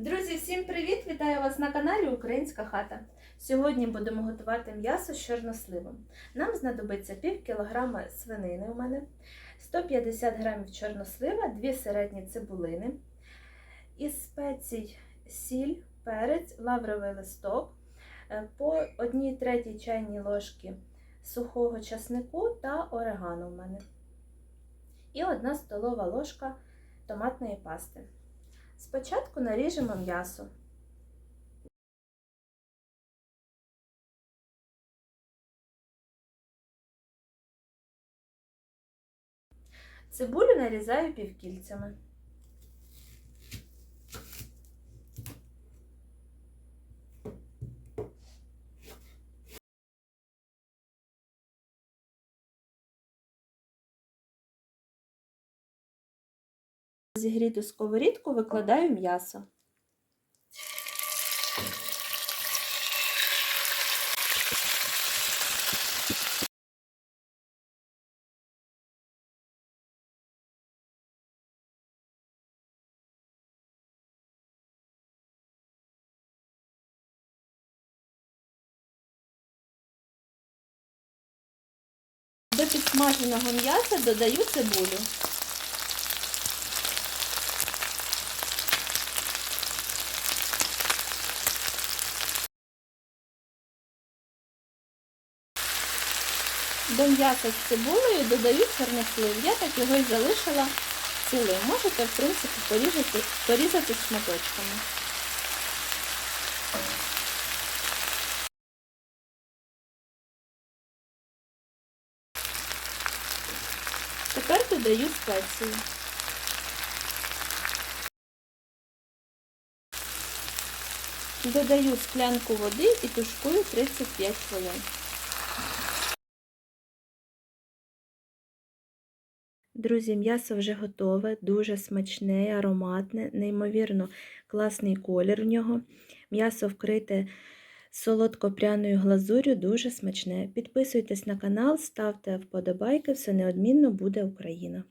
Друзі, всім привіт! Вітаю вас на каналі Українська хата. Сьогодні будемо готувати м'ясо з чорносливом. Нам знадобиться пів кілограма свинини у мене, 150 грамів чорнослива, 2 середні цибулини, із спецій сіль, перець, лавровий листок, е, по 1 третій чайній ложки сухого часнику та орегано у мене. І 1 столова ложка томатної пасти. Спочатку наріжемо м'ясо. Цибулю нарізаю півкільцями. Зігріту сковорідку викладаю м'ясо. До підсмаженого м'яса додаю цибулю. До м'яса з цибулею додаю чорнослив. Я так його і залишила цілим. Можете, в принципі, порізати, порізати шматочками. Тепер додаю спеції. Додаю склянку води і тушкую 35 хвилин. Друзі, м'ясо вже готове, дуже смачне, ароматне, неймовірно класний колір в нього. М'ясо вкрите солодко-пряною глазур'ю, дуже смачне. Підписуйтесь на канал, ставте вподобайки, все неодмінно буде Україна.